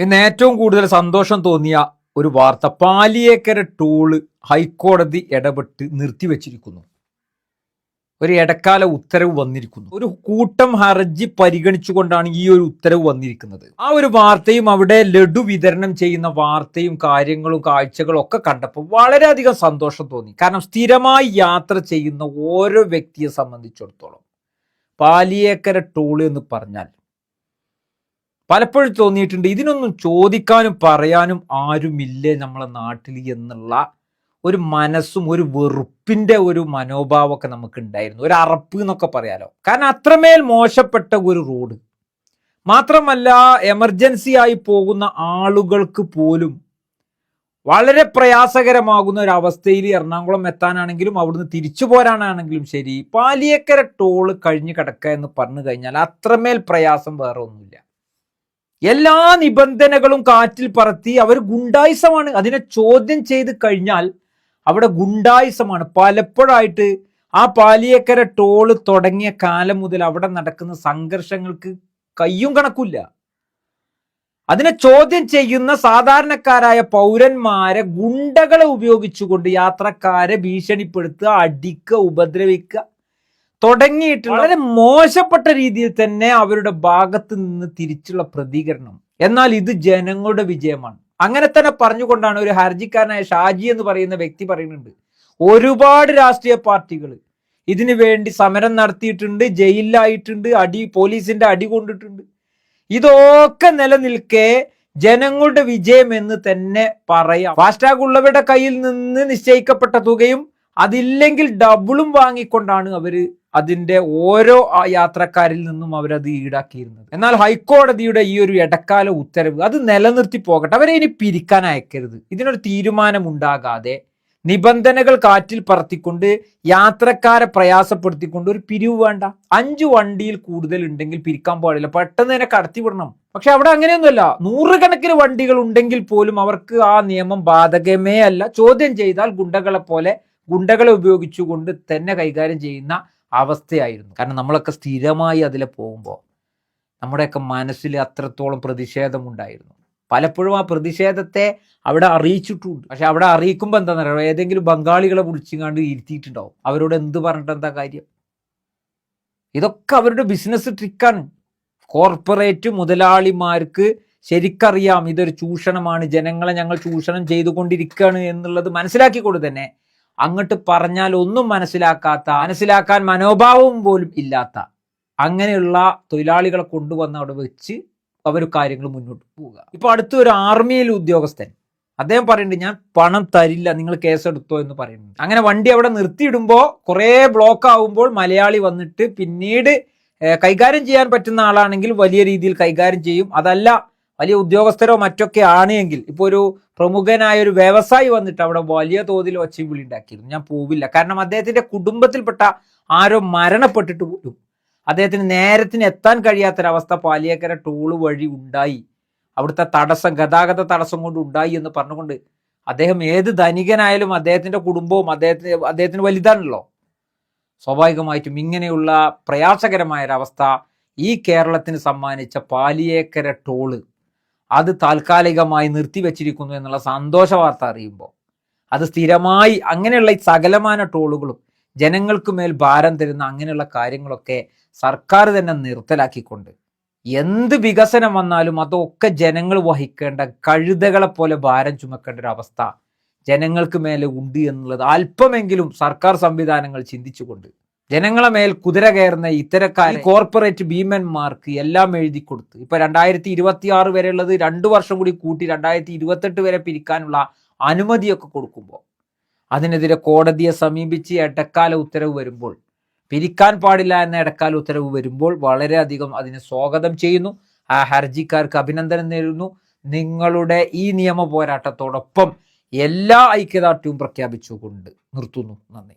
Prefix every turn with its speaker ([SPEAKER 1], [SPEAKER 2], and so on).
[SPEAKER 1] ഇന്ന് ഏറ്റവും കൂടുതൽ സന്തോഷം തോന്നിയ ഒരു വാർത്ത പാലിയേക്കര ടോൾ ഹൈക്കോടതി ഇടപെട്ട് നിർത്തിവെച്ചിരിക്കുന്നു. ഒരു ഇടക്കാല ഉത്തരവ് വന്നിരിക്കുന്നു. ഒരു കൂട്ടം ഹർജി പരിഗണിച്ചുകൊണ്ടാണ് ഈ ഒരു ഉത്തരവ് വന്നിരിക്കുന്നത്. ആ ഒരു വാർത്തയും അവിടെ ലഡു വിതരണം ചെയ്യുന്ന വാർത്തയും കാര്യങ്ങളും കാഴ്ചകളും ഒക്കെ കണ്ടപ്പോൾ വളരെയധികം സന്തോഷം തോന്നി. കാരണം സ്ഥിരമായി യാത്ര ചെയ്യുന്ന ഓരോ വ്യക്തിയെ സംബന്ധിച്ചിടത്തോളം പാലിയേക്കര ടൂൾ എന്ന് പറഞ്ഞാൽ പലപ്പോഴും തോന്നിയിട്ടുണ്ട്. ഇതിനൊന്നും ചോദിക്കാനും പറയാനും ആരുമില്ലേ നമ്മളെ നാട്ടിൽ എന്നുള്ള ഒരു മനസ്സും ഒരു വെറുപ്പിന്റെ ഒരു മനോഭാവമൊക്കെ നമുക്ക് ഉണ്ടായിരുന്നു ഒരു അറപ്പ് എന്നൊക്കെ പറയാലോ. കാരണം അത്രമേൽ മോശപ്പെട്ട ഒരു റോഡ്. മാത്രമല്ല എമർജൻസി ആയി പോകുന്ന ആളുകൾക്ക് പോലും വളരെ പ്രയാസകരമാകുന്ന ഒരു അവസ്ഥയിൽ എറണാകുളം എത്താനാണെങ്കിലും അവിടുന്ന് തിരിച്ചു പോരാനാണെങ്കിലും ശരി പാലിയക്കര ടോൾ കഴിഞ്ഞു കിടക്കുക എന്ന് പറഞ്ഞു കഴിഞ്ഞാൽ അത്രമേൽ പ്രയാസം വേറെ ഒന്നുമില്ല എല്ലാ നിബന്ധനകളും കാറ്റിൽ പറത്തി അവർ ഗുണ്ടായിസമാണ്. അതിനെ ചോദ്യം ചെയ്ത് കഴിഞ്ഞാൽ അവിടെ ഗുണ്ടായിസമാണ്. പലപ്പോഴായിട്ട് ആ പാലിയേക്കര ടോൾ തുടങ്ങിയ കാലം മുതൽ അവിടെ നടക്കുന്ന സംഘർഷങ്ങൾക്ക് കയ്യും കണക്കില്ല അതിനെ ചോദ്യം ചെയ്യുന്ന സാധാരണക്കാരായ പൗരന്മാരെ ഗുണ്ടകളെ ഉപയോഗിച്ചുകൊണ്ട് യാത്രക്കാരെ ഭീഷണിപ്പെടുത്തുക അടിക്കുക ഉപദ്രവിക്കുക. തുടങ്ങിയിട്ട് വളരെ മോശപ്പെട്ട രീതിയിൽ തന്നെ അവരുടെ ഭാഗത്ത് നിന്ന് തിരിച്ചുള്ള പ്രതികരണം. എന്നാൽ ഇത് ജനങ്ങളുടെ വിജയമാണ്. അങ്ങനെ തന്നെ പറഞ്ഞുകൊണ്ടാണ് ഒരു ഹർജിക്കാരനായ ഷാജി എന്ന് പറയുന്ന വ്യക്തി പറയുന്നുണ്ട്. ഒരുപാട് രാഷ്ട്രീയ പാർട്ടികൾ ഇതിനു വേണ്ടി സമരം നടത്തിയിട്ടുണ്ട് ജയിലിലായിട്ടുണ്ട് അടി പോലീസിന്റെ അടി കൊണ്ടിട്ടുണ്ട്. ഇതൊക്കെ നിലനിൽക്കെ ജനങ്ങളുടെ വിജയം എന്ന് തന്നെ പറയാം. ഫാസ്ടാഗ് ഉള്ളവരുടെ കയ്യിൽ നിന്ന് നിശ്ചയിക്കപ്പെട്ട തുകയും അതില്ലെങ്കിൽ ഡബിളും വാങ്ങിക്കൊണ്ടാണ് അവർ അതിന്റെ ഓരോ യാത്രക്കാരിൽ നിന്നും അവരത് ഈടാക്കിയിരുന്നത്. എന്നാൽ ഹൈക്കോടതിയുടെ ഈ ഒരു ഇടക്കാല ഉത്തരവ് അത് നിലനിർത്തി പോകട്ടെ. അവരെ ഇനി പിരിക്കാൻ അയക്കരുത്. ഇതിനൊരു തീരുമാനമുണ്ടാകാതെ നിബന്ധനകൾ കാറ്റിൽ പറത്തിക്കൊണ്ട് യാത്രക്കാരെ പ്രയാസപ്പെടുത്തിക്കൊണ്ട് ഒരു പിരിവ് വേണ്ട. അഞ്ച് വണ്ടിയിൽ കൂടുതൽ ഉണ്ടെങ്കിൽ പിരിക്കാൻ പാടില്ല. പെട്ടെന്ന് തന്നെ കടത്തിവിടണം പക്ഷെ അവിടെ അങ്ങനെയൊന്നുമല്ല. നൂറുകണക്കിന് വണ്ടികൾ ഉണ്ടെങ്കിൽ പോലും അവർക്ക് ആ നിയമം ബാധകമേ അല്ല. ചോദ്യം ചെയ്താൽ ഗുണ്ടകളെ പോലെ ഗുണ്ടകളെ ഉപയോഗിച്ചുകൊണ്ട് തന്നെ കൈകാര്യം ചെയ്യുന്ന അവസ്ഥയായിരുന്നു. കാരണം നമ്മളൊക്കെ സ്ഥിരമായി അതിലെ പോകുമ്പോൾ നമ്മുടെയൊക്കെ മനസ്സിൽ അത്രത്തോളം പ്രതിഷേധമുണ്ടായിരുന്നു. പലപ്പോഴും ആ പ്രതിഷേധത്തെ അവിടെ അറിയിച്ചിട്ടുണ്ട്. പക്ഷെ അവിടെ അറിയിക്കുമ്പോൾ എന്താണെന്ന് അറിയാം? ഏതെങ്കിലും ബംഗാളികളെ വിളിച്ചിങ്ങാണ്ട് ഇരുത്തിയിട്ടുണ്ടാവും. അവരോട് എന്ത് പറഞ്ഞിട്ട് എന്താ കാര്യം? ഇതൊക്കെ അവരുടെ ബിസിനസ് ട്രിക്കാണ് കോർപ്പറേറ്റ് മുതലാളിമാർക്ക് ശരിക്കറിയാം. ഇതൊരു ചൂഷണമാണ്. ജനങ്ങളെ ഞങ്ങൾ ചൂഷണം ചെയ്തുകൊണ്ടിരിക്കുകയാണ് എന്നുള്ളത് മനസ്സിലാക്കിക്കൊണ്ട് തന്നെ അങ്ങോട്ട് പറഞ്ഞാൽ ഒന്നും മനസ്സിലാക്കാത്ത മനസ്സിലാക്കാൻ മനോഭാവവും പോലും ഇല്ലാത്ത അങ്ങനെയുള്ള തൊഴിലാളികളെ കൊണ്ടുവന്ന് അവിടെ വെച്ച് അവർ കാര്യങ്ങൾ മുന്നോട്ട് പോവുക. ഇപ്പൊ അടുത്ത ഒരു ആർമിയിൽ ഉദ്യോഗസ്ഥൻ. അദ്ദേഹം പറയുന്നുണ്ട് ഞാൻ പണം തരില്ല നിങ്ങൾ കേസെടുത്തോ എന്ന് പറയുന്നുണ്ട്. അങ്ങനെ വണ്ടി അവിടെ നിർത്തിയിടുമ്പോൾ കുറേ ബ്ലോക്ക് ആവുമ്പോൾ മലയാളി വന്നിട്ട് പിന്നീട് കൈകാര്യം ചെയ്യാൻ പറ്റുന്ന ആളാണെങ്കിൽ വലിയ രീതിയിൽ കൈകാര്യം ചെയ്യും. അതല്ല വലിയ ഉദ്യോഗസ്ഥരോ മറ്റൊക്കെ ആണ് എങ്കിൽ. ഇപ്പോൾ ഒരു പ്രമുഖനായ ഒരു വ്യവസായി വന്നിട്ട് അവിടെ വലിയ തോതിൽ ഒച്ചയും വിളി ഉണ്ടാക്കിയിരുന്നു. ഞാൻ പോവില്ല. കാരണം അദ്ദേഹത്തിന്റെ കുടുംബത്തിൽപ്പെട്ട ആരോ മരണപ്പെട്ടിട്ട് പോലും അദ്ദേഹത്തിന് നേരത്തിന് എത്താൻ കഴിയാത്തൊരവസ്ഥ പാലിയേക്കര ടോൾ വഴി ഉണ്ടായി. അവിടുത്തെ തടസ്സം ഗതാഗത തടസ്സം കൊണ്ട് ഉണ്ടായി എന്ന് പറഞ്ഞുകൊണ്ട് അദ്ദേഹം ഏത് ധനികനായാലും അദ്ദേഹത്തിന്റെ കുടുംബവും അദ്ദേഹത്തിന് അദ്ദേഹത്തിന് വലുതാണല്ലോ. സ്വാഭാവികമായിട്ടും ഇങ്ങനെയുള്ള പ്രയാസകരമായ ഒരവസ്ഥ ഈ കേരളത്തിന് സമ്മാനിച്ച പാലിയേക്കര ടോൾ അത് താൽക്കാലികമായി നിർത്തിവെച്ചിരിക്കുന്നു എന്നുള്ള സന്തോഷ വാർത്ത അറിയുമ്പോൾ അത് സ്ഥിരമായി അങ്ങനെയുള്ള സകലമാന ടോളുകളും ജനങ്ങൾക്ക് മേൽ ഭാരം തരുന്ന അങ്ങനെയുള്ള കാര്യങ്ങളൊക്കെ സർക്കാർ തന്നെ നിർത്തലാക്കിക്കൊണ്ട് എന്ത് വികസനം വന്നാലും അതൊക്കെ ജനങ്ങൾ വഹിക്കേണ്ട കഴുതകളെ പോലെ ഭാരം ചുമക്കേണ്ട ഒരു അവസ്ഥ ജനങ്ങൾക്ക് മേലെ ഉണ്ട് എന്നുള്ളത് അല്പമെങ്കിലും സർക്കാർ സംവിധാനങ്ങൾ ചിന്തിച്ചുകൊണ്ട് ജനങ്ങളെ മേൽ കുതിര കയറുന്ന ഇത്തരക്കാർ കോർപ്പറേറ്റ് ഭീമന്മാർക്ക് എല്ലാം എഴുതി കൊടുത്ത്. ഇപ്പൊ രണ്ടായിരത്തി ഇരുപത്തി ആറ് വരെയുള്ളത് രണ്ടു വർഷം കൂടി കൂട്ടി രണ്ടായിരത്തി ഇരുപത്തെട്ട് വരെ പിരിക്കാനുള്ള അനുമതിയൊക്കെ കൊടുക്കുമ്പോൾ അതിനെതിരെ കോടതിയെ സമീപിച്ച് ഇടക്കാല ഉത്തരവ് വരുമ്പോൾ പിരിക്കാൻ പാടില്ല എന്ന ഇടക്കാല ഉത്തരവ് വരുമ്പോൾ വളരെയധികം അതിനെ സ്വാഗതം ചെയ്യുന്നു. ആ ഹർജിക്കാർക്ക് അഭിനന്ദനം നേരുന്നു. നിങ്ങളുടെ ഈ നിയമ പോരാട്ടത്തോടൊപ്പം എല്ലാ ഐക്യദാർഢ്യവും പ്രഖ്യാപിച്ചുകൊണ്ട് നിർത്തുന്നു. നന്ദി.